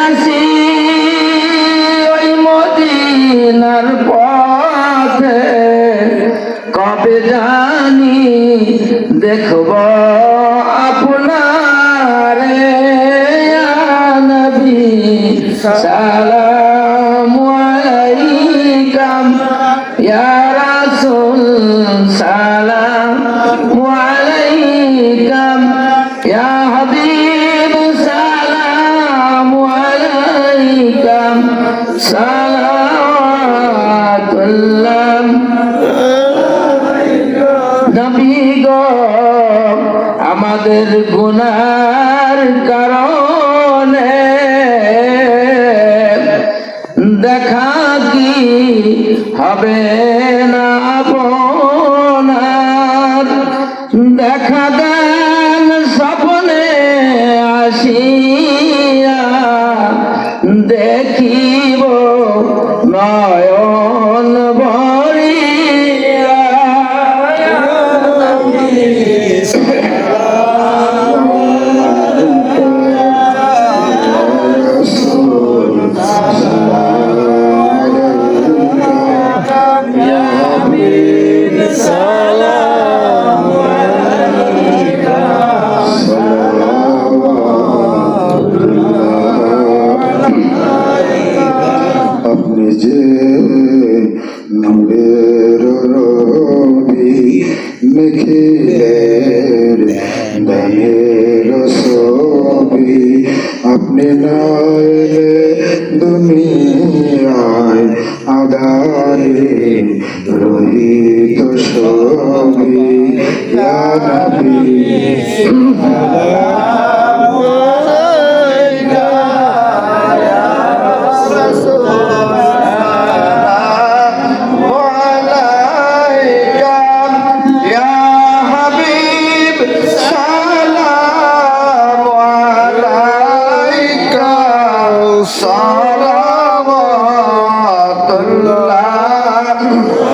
আসি ওই মদিনার পথে কবে জানি দেখো আমাদের গুণা আপনি না এলে দুনিয়ায় আদারে রহিত সবই জানাবি আদারে الله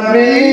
নবী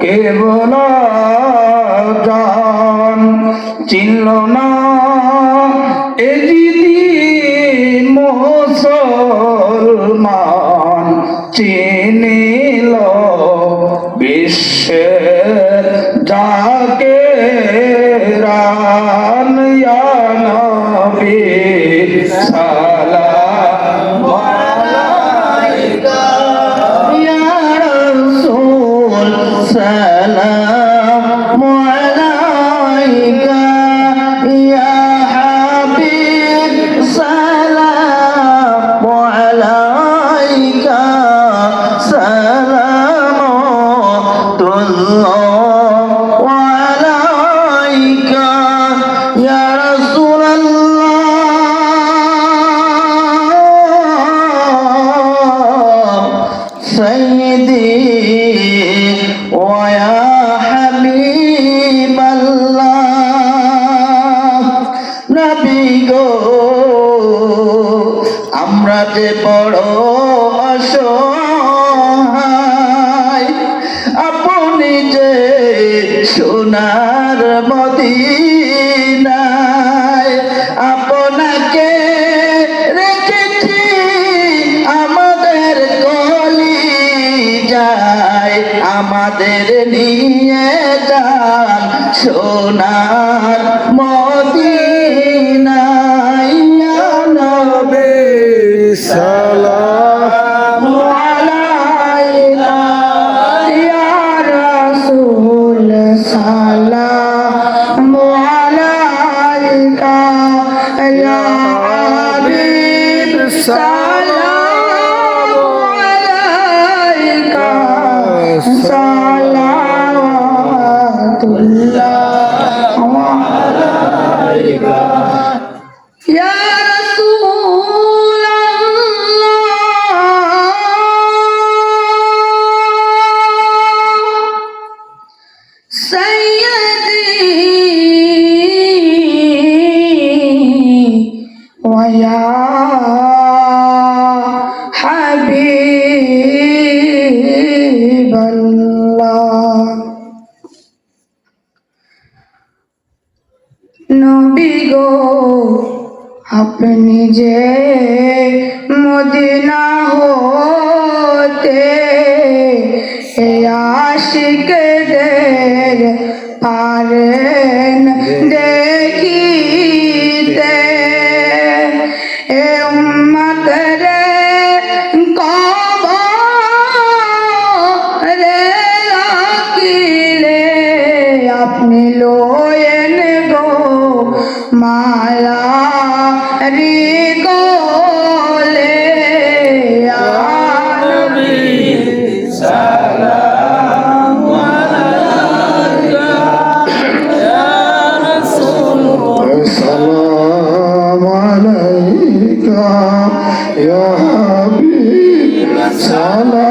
কেবল জান চিনল না এজিদি জিদি মুসলমান চিনিল বিশ্বের যাকে fast. যে বড় অসহায়। আপনি যে সোনার মদিনায় আপনাকে রেখেছি, আমাদের কলি যায় আমাদের নিয়ে যান সোনার So. বিগো আপনি যে মদিনা হতে আশিক পারেন দেখিতে। আপনি يا حبيب سلام